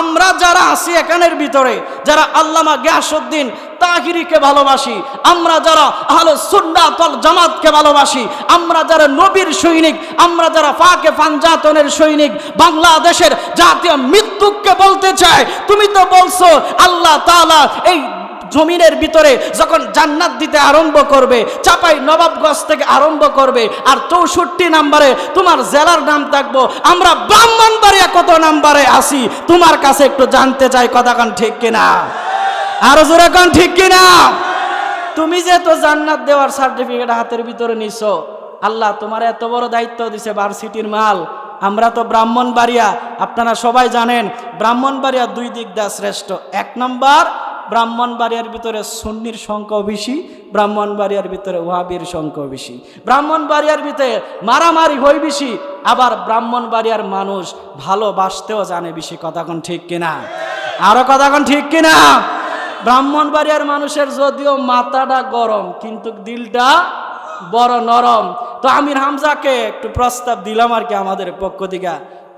আমরা যারা আছি এখানের ভিতরে, যারা আল্লামা গ্যাসুদ্দিন তাহিরিকে ভালোবাসি, আমরা যারা আহলে সুন্নাত তল জামাতকে ভালোবাসি, আমরা যারা নবীর সৈনিক, আমরা যারা ফাকে ফানজাতনের সৈনিক, বাংলাদেশের জাতীয় মৃত্যুকে বলতে চাই। তুমি তো বলছো, আল্লাহ তালা এই জমিনের ভিতরে যখন জান্নাত দিতে আরম্ভ করবে, চাপাই নবাবগঞ্জ থেকে আরম্ভ করবে, আর চৌষট্টি নাম্বারে তোমার জেলার নাম থাকব, আমরা ব্রাহ্মণবাড়িয়া কত নাম্বারে আসি তোমার কাছে একটু জানতে চাই, কথা কান ঠিক কিনা? আরও জোরে কান ঠিক কিনা? তুমি যে তো জান্নাত দেওয়ার সার্টিফিকেট হাতের ভিতরে নিছো, আল্লাহ তোমার এত বড় দায়িত্ব দিছে ভার্সিটির মাল। আমরা তো ব্রাহ্মণবাড়িয়া, আপনারা সবাই জানেন, ব্রাহ্মণবাড়িয়া দুই দিক দা শ্রেষ্ঠ। এক নম্বর ব্রাহ্মণবাড়িয়ার ভিতরে সুন্নির সংখ্যাও বেশি, ব্রাহ্মণবাড়িয়ার ভিতরে ওয়াহাবির সংখ্যাও বেশি। ব্রাহ্মণবাড়িয়ার ভিতরে মারামারি হই বেশি, আবার ব্রাহ্মণবাড়িয়ার মানুষ ভালোবাসতেও জানে বেশি। কথা কোন ঠিক কিনা? আরও কথা কোন ঠিক কিনা? ব্রাহ্মণবাড়িয়ার মানুষের যদিও মাথাটা গরম, কিন্তু দিলটা বড় নরম। তো আমির হামজাকে একটু প্রস্তাব দিলাম আর কি আমাদের পক্ষ থেকে।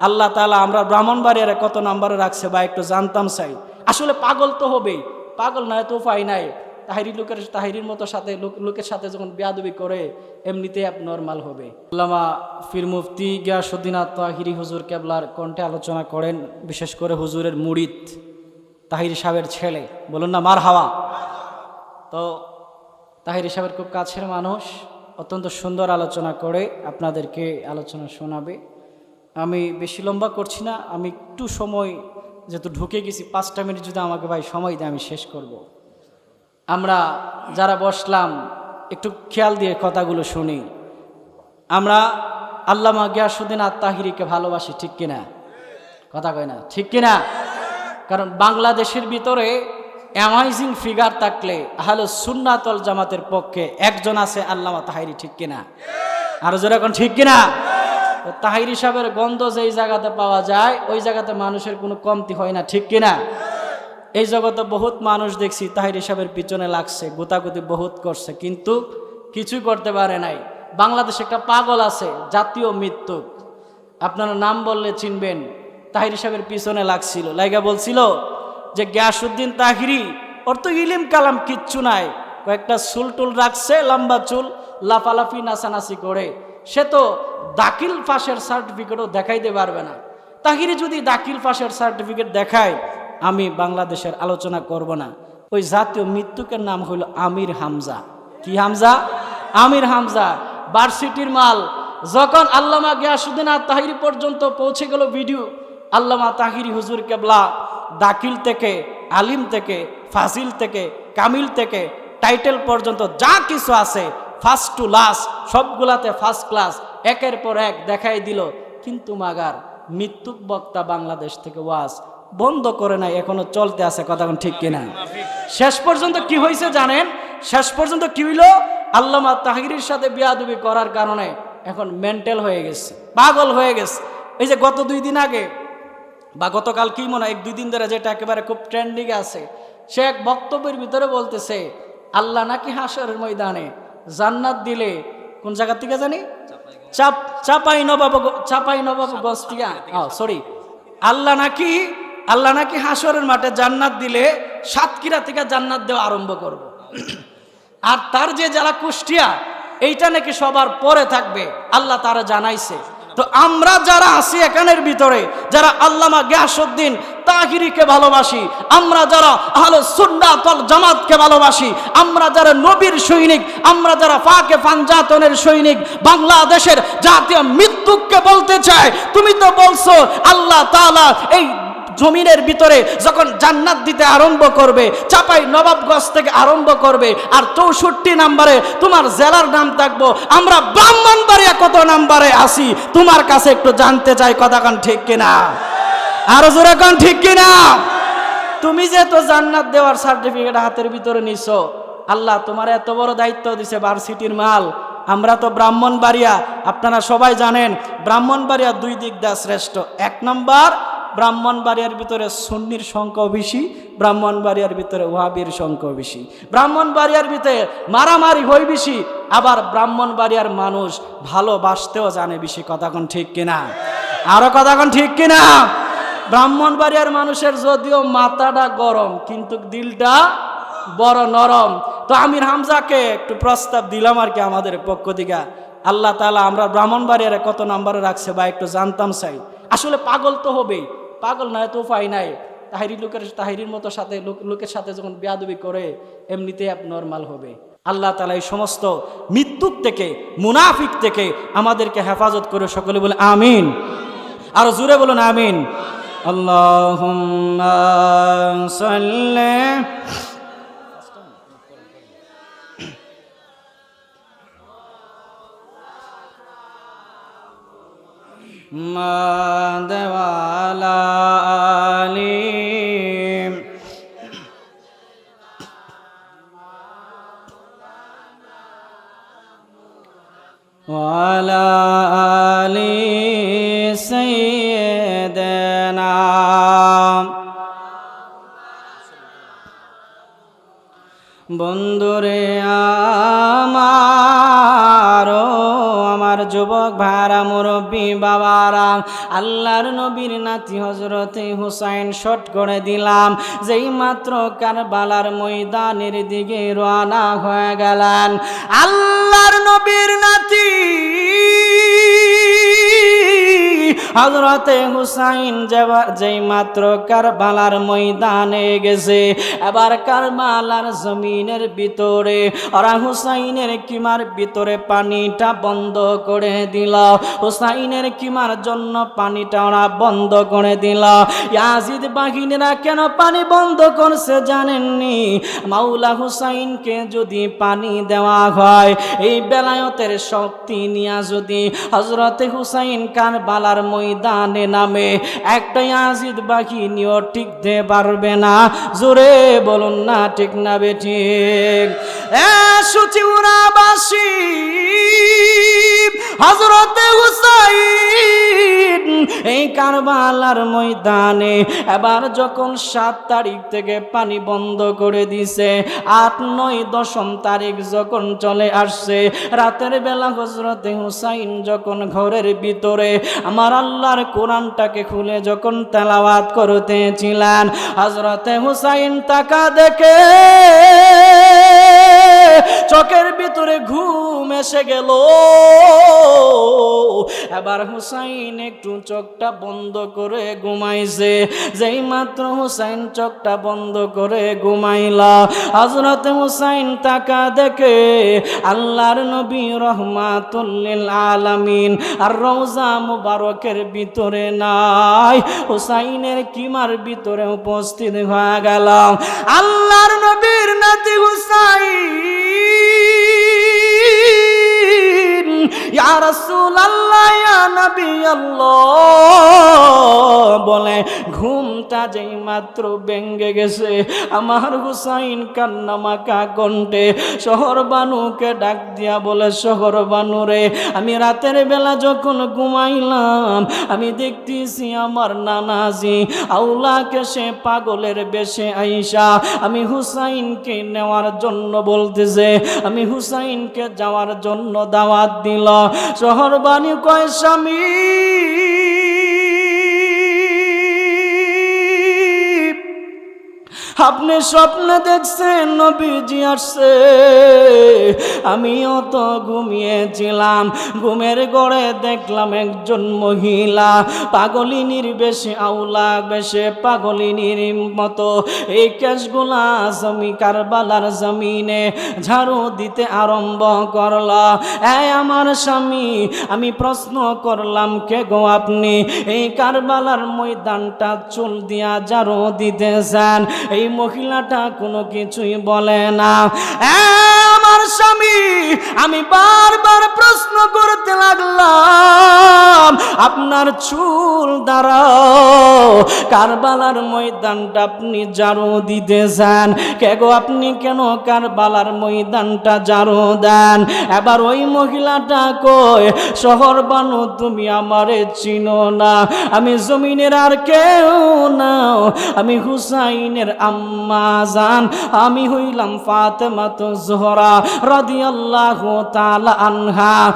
আল্লাহ তালা আমরা ব্রাহ্মণবাড়িয়ার কত নাম্বারে রাখছে বা একটু জানতাম চাই। আসলে পাগল তো হবেই। পাগল নয় তো উপায় নাই। তাহিরি লোকের তাহিরির মতো সাথে লোকের সাথে যখন বেয়াদবি করে, এমনিতে আপ নর্মাল হবে। আল্লামা ফির মুফতি গিয়াসুদ্দিন তাহিরি হুজুর কেবলার কণ্ঠে আলোচনা করেন, বিশেষ করে হুজুরের মুড়িদ, তাহির সাহেবের ছেলে। বলুন না, মার হাওয়া। তো তাহির সাহেবের খুব কাছের মানুষ, অত্যন্ত সুন্দর আলোচনা করে আপনাদেরকে আলোচনা শোনাবে। আমি বেশি লম্বা করছি না, আমি একটু সময় যেহেতু ঢুকে গেছি, পাঁচটা মিনিট যদি আমাকে ভাই সময় দেয়, আমি শেষ করব। আমরা যারা বসলাম, একটু খেয়াল দিয়ে কথাগুলো শুনি। আমরা আল্লামা গিয়াসুদ্দিন আত তাহিরিকে ভালোবাসি, ঠিক কিনা? কথা কয় না, ঠিক কিনা? কারণ বাংলাদেশের ভিতরে অ্যামাইজিং ফিগার থাকলে আহলে সুন্নাতল জামাতের পক্ষে একজন আছে আল্লামা তাহিরি, ঠিক কিনা? আরও এখন ঠিক কিনা? তাহিরি সাহেবের গন্ধ যেই জায়গাতে পাওয়া যায়, ওই জায়গাতে মানুষের কোনো কমতি হয় না, ঠিক কিনা? এই জগতে বহুত মানুষ দেখছি তাহির সাহেবের পিছনে লাগছে, গোতাগুতি বহুত করছে, কিন্তু কিছুই করতে পারে নাই। বাংলাদেশে একটা পাগল আছে, জাতীয় মৃত্যু। আপনারা নাম বললে চিনবেন, তাহির সাহেবের পিছনে লাগছিল। লাইগা বলছিল যে গ্যাসুদ্দিন তাহিরি, ওর তো ইলিম কালাম কিচ্ছু নাই। কয়েকটা চুল টুল রাখছে, লম্বা চুল, লাফালাফি, নাচানাচি করে। সে তো দাখিল পাশের সার্টিফিকেটও দেখাইতে পারবে না। তাহিরি যদি দাখিল পাশের সার্টিফিকেট দেখায়, আমি বাংলাদেশের আলোচনা করব না। ওই জাতীয় মৃত্যুকের নাম হইল আমির হামজা। কি হামজা? আমির হামজা ভার্সিটির মাল। যখন আল্লামা গিয়াসুদ্দিন আর তাহিরি পর্যন্ত পৌঁছে গেল ভিডিও, আল্লামা তাহিরি হুজুর কেবলা দাখিল থেকে, আলিম থেকে, ফাজিল থেকে, কামিল থেকে টাইটেল পর্যন্ত যা কিছু আছে ফার্স্ট টু লাস্ট সবগুলাতে ফার্স্ট ক্লাস একের পর এক দেখাই দিল। কিন্তু মাগার, মৃত্যুক বক্তা বাংলাদেশ থেকে ওয়াজ বন্ধ করে নাই, এখনও চলতে আছে, কথা ঠিক কিনা? শেষ পর্যন্ত কি হয়েছে জানেন? শেষ পর্যন্ত কি হইল? আল্লামা তাহিরির সাথে বিয়াদুবি করার কারণে এখন মেন্টাল হয়ে গেছে, পাগল হয়ে গেছে। এই যে গত দুই দিন আগে, বা গতকাল কি মনে হয়, এক দুই দিন ধরে যেটা একেবারে খুব ট্রেন্ডিং আছে, সে এক বক্তব্যের ভিতরে বলতেছে, আল্লাহ নাকি হাসরের ময়দানে জান্নাত দিলে কোন জায়গা থেকে জানি? চাপ চাপাই নবাব চাপাই নবাব গস্তিয়া। সরি আল্লাহ নাকি আল্লাহ নাকি হাসরের মাঠে জান্নাত দিলে সাতক্ষীরা থেকে জান্নাত দেওয়া আরম্ভ করব। আর তার যে যারা কুষ্টিয়া এইটা নাকি সবার পরে থাকবে আল্লাহ তারা জানাইছে। তো আমরা যারা আছি এখানের ভিতরে, যারা আল্লামা গিয়াসুদ্দিন তাহিরিকে ভালোবাসি, আমরা যারা আহলে সুন্নাত ওয়াল জামাতকে ভালোবাসি, আমরা যারা নবীর সৈনিক, আমরা যারা ফাঁকে ফানজাতনের সৈনিক, বাংলাদেশের জাতীয় মৃত্যুকে বলতে চায় তুমি তো বলছো আল্লাহ তালা এই জমিনের ভিতরে যখন জান্নাত দিতে আরম্ভ করবে, চাপাই নবাবগঞ্জ থেকে আরম্ভ করবে, আর চৌষট্টি নাম্বারে তোমার জেলার নাম থাকব। আমরা ব্রাহ্মণবাড়িয়া কত নাম্বারে আসি তোমার কাছে একটু জানতে চাই, কথা কান ঠিক কিনা? আরও জোরে কান ঠিক কিনা? তুমি যে তো জান্নাত দেওয়ার সার্টিফিকেট হাতের ভিতরে নিছো, আল্লাহ তোমার এত বড় দায়িত্ব দিছে ভার্সিটির মাল। আমরা তো ব্রাহ্মণবাড়িয়া, আপনারা সবাই জানেন, ব্রাহ্মণবাড়িয়া দুই দিক দা শ্রেষ্ঠ। এক নম্বর ব্রাহ্মণবাড়িয়ার ভিতরে সুন্নির সংখ্যাও বেশি, ব্রাহ্মণবাড়িয়ার ভিতরে ওয়াহাবির সংখ্যাও বেশি। ব্রাহ্মণবাড়িয়ার ভিতরে মারামারি হই বেশি, আবার ব্রাহ্মণবাড়িয়ার মানুষ ভালোবাসতেও জানে বেশি। কথা কোন ঠিক কিনা? আরও কথা কোন ঠিক কিনা? ব্রাহ্মণবাড়িয়ার মানুষের যদিও মাথাটা গরম, কিন্তু দিলটা বড় নরম। তো আমির হামজাকে একটু প্রস্তাব দিলাম আর কি আমাদের পক্ষ থেকে। আল্লাহ তালা আমরা ব্রাহ্মণবাড়িয়ারে কত নাম্বারে রাখছে বা একটু জানতাম চাই। আসলে পাগল তো হবেই। পাগল নয় তো উপায় নাই। তাহিরি লোকের তাহিরির মতো সাথে লোকের সাথে যখন বেয়াদবি করে এমনিতে নর্মাল হবে। আল্লাহ তালা এই সমস্ত মৃত্যুর থেকে, মুনাফিক থেকে আমাদেরকে হেফাজত করে সকলে বলে আমিন। আরও জুড়ে বলুন আমিন। আল্লাহ দেওয়ালা وعلى آل سيدنا বন্ধুরে ভাড়া মুরব্বী বাবারা, আল্লাহর নবীর নাতি হজরতে হুসাইন শট করে দিলাম। যেই মাত্র কারবালার ময়দানের দিকে রওনা হয়ে গেলেন, আল্লাহর নবীর নাতি হজরতে হুসাইন যেই মাত্র কারবালার ময়দানে গেছে, এবার কারবালার জমিনের ভিতরে ওরা হুসাইনের কিমার ভিতরে পানিটা বন্ধ করে দিল। হুসাইনের কিমার জন্য পানিটা ওরা বন্ধ করে দিল। ইয়াজিদ বাহিনীরা কেন পানি বন্ধ করছে জানেননি? মাওলা হুসাইনকে যদি পানি দেওয়া হয়, এই বেলায়তের শক্তি নিয়ে যদি হজরতে হুসাইন কারবালার ময়দানে নামে। একটাই একটা বাকি নিয়েও টিকতে পারবে না। জোরে বলুন না, ঠিক না বেঠিক এ সুচিউরাবাসী কারবালার ময়দানে, এবার যখন সাত তারিখ থেকে পানি বন্ধ করে দিছে, আট, নয়, দশম তারিখ যখন চলে আসছে, রাতের বেলা হজরতে হুসাইন যখন ঘরের ভিতরে, আমার আল্লাহর কোরআনটাকে খুলে যখন তেলাওয়াত করতেছিলেন হজরতে হুসাইন তাকা দেখে চোখের ভিতরে ঘুম এসে গেল। এবার হুসাইন একটু চোখটা বন্ধ করে ঘুমাইছে। যেই মাত্র হুসাইন চোখটা বন্ধ করে ঘুমাইলা হজরত হুসাইন তাকা দেখে আল্লাহর নবী রহমাতুল্লিল আলামিন, আর রওজা মুবারকের ভিতরে নাই। হুসাইনের কিমার ভিতরে উপস্থিত হয়ে গেলাম। আল্লাহর নবীর নাতি হুসাইন বলে, ঘুমটা যেই মাত্র ভেঙ্গে গেছে, আমার হুসাইন কান্নামাকা কণ্ঠে শহর বানুকে ডাক দিয়া বলে, শহর বানু রে, আমি রাতের বেলা যখন ঘুমাইলাম, আমি দেখতেছি আমার নানাজি আউলাকে সে পাগলের বেশে আইসা। আমি হুসাইনকে নেওয়ার জন্য বলতেছে, আমি হুসাইনকে যাওয়ার জন্য দাওয়াত দিল। শহর বাণী কয় স্বামী। আপনি স্বপ্নে দেখছেন নবীজি আসছে। আমিও তো ঘুমিয়েছিলাম, ঘুমের গড়ে দেখলাম একজন মহিলা। পাগলিনীর বেশে আউলা, বেশে পাগলিনীর মতো। এই কেশগুলা জমি কারবালার জমিনে ঝাড়ু দিতে আরম্ভ করল। এই আমার স্বামী, আমি প্রশ্ন করলাম, কে গো আপনি? এই কারবালার ময়দানটা চুল দিয়া ঝাড়ু দিতেছেন এই মহিলাটা কোনো কিছুই বলে না। আমার স্বামী, আমি বারবার প্রশ্ন করতে লাগলাম, আপনার চুল দাঁড়াও, কারবালার ময়দানটা আপনি জারু দিতে চান কে গো, আপনি কেন কারবালার ময়দানটা জারু দেন? এবার ওই মহিলাটা কয় শহর বানো তুমি আমারে চিনো না। আমি জমিনের আর কেউ নাও। আমি হুসাইনের আম্মা জান। আমি হইলাম ফাতেমা তো জোহরা। রাদিয়াল্লাহু তাআলা আনহা।